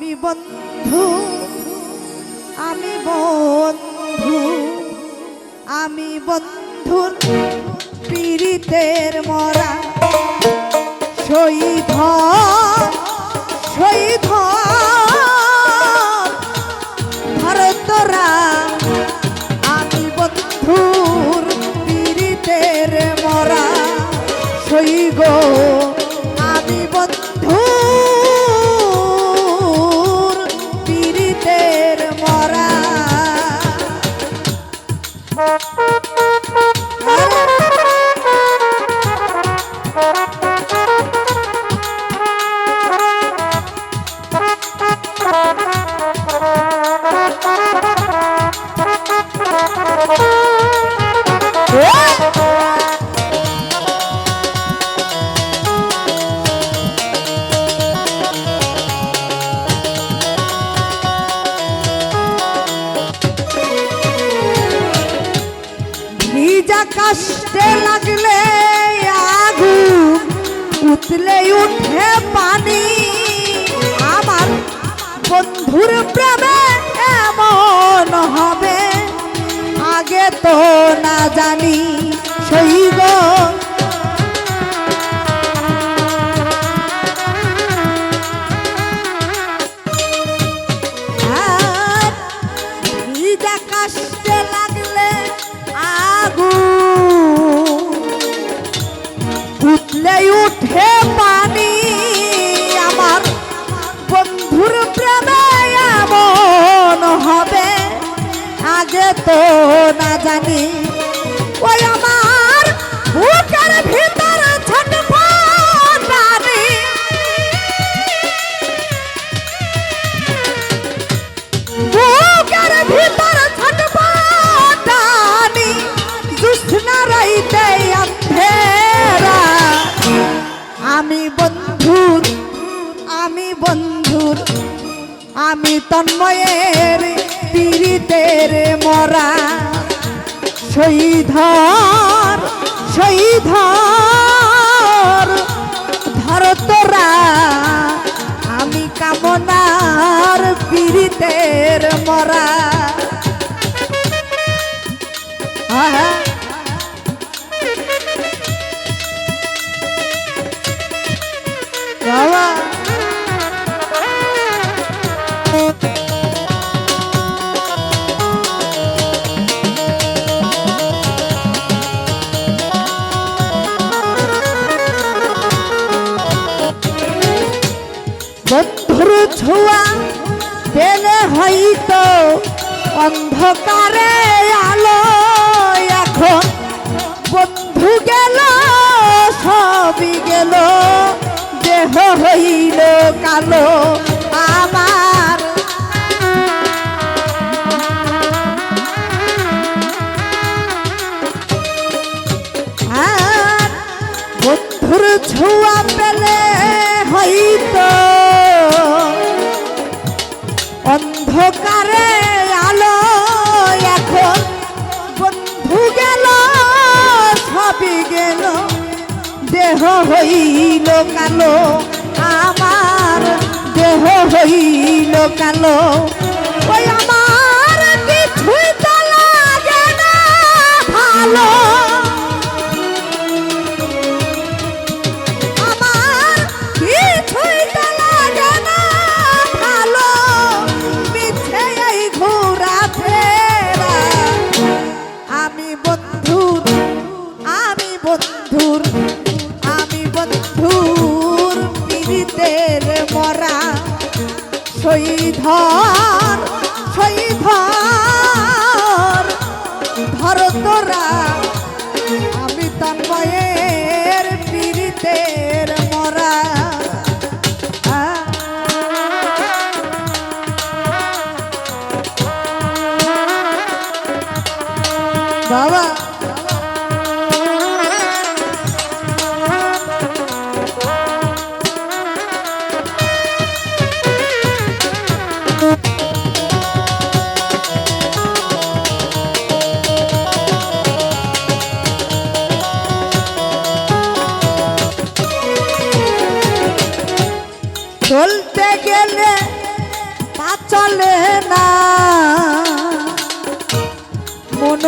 আমি বন্ধু আমি বন্ধু, আমি বন্ধুর পীড়িতের মরা। শহীদ শহীদ ভারতরা, আমি বন্ধুর পীড়িতের মরা। শহীদ উতলে উঠে পানি। আমার বন্ধুর প্রেমে এমন হবে। আগে তো না জানি সেই গো তো না জানি বন্ধুর ছোঁয়া পেলে হয়তো অন্ধকারে আলো এখন। বন্ধু গেল, সবই গেল, দেহ হইল কালো, আমার দেহ হইল কালো, আমার দেহ হইল কালো। ওই আমার কিছুই তো লাগে ভালো। বন্ধুর, আমি বন্ধুর পীড়িতের মরা শহীধর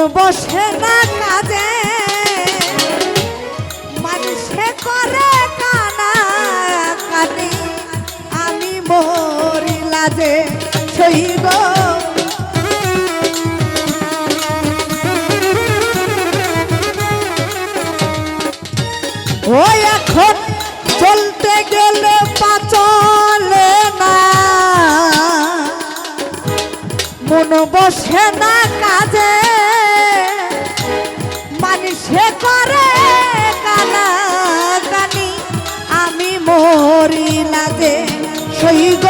বসে না কাজে। মানুষে করে কানা কানি। আমি মরি লাজে শহীদ ও এখন চলতে গেলে পাচলে না। মন বসে না কাজে। মরি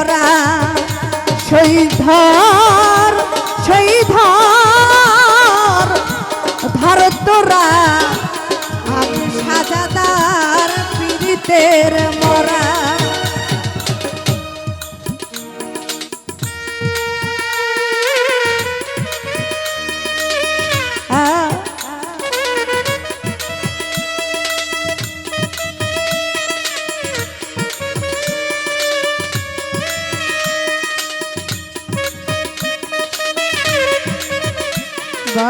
মরা শহীধর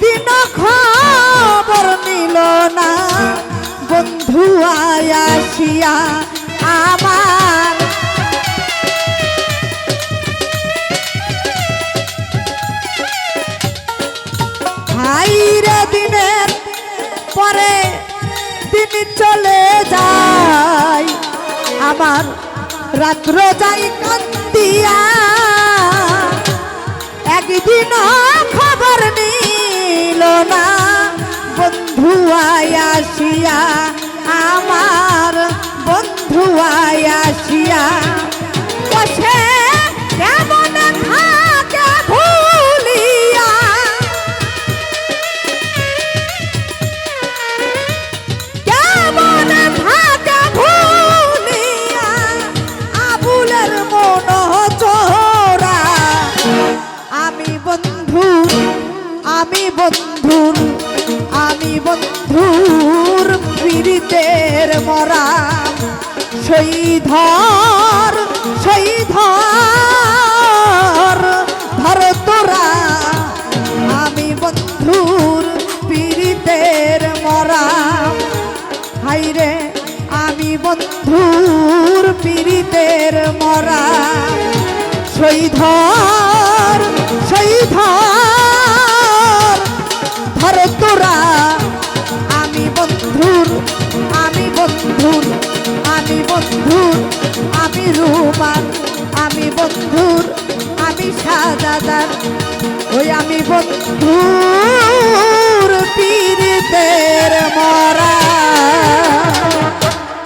একদিন খবর নিল না। বন্ধু আয়াসিয়া, আমার দিনের পরে দিন চলে যায়। আমার রাত্র যাই কান্দিয়া। একদিন খবর নিল না, বন্ধু আয়াসিয়া আমার বন্ধু আয়াসিয়া বসে কেমন কেমন আবুলের মন আমি বন্ধু, আমি বন্ধুর, আমি বন্ধুর পীড়িতের মরা। শহীধর শহীধর ধর ধর তোরা। আমি বন্ধুর পীড়িতের মরা। হাইরে, আমি বন্ধুর পীড়িতের মরা। শহীধর শহীধর রুমান আমি বন্ধুর আমি সাজাদার ওই আমি বন্ধু পীরিতের মরা।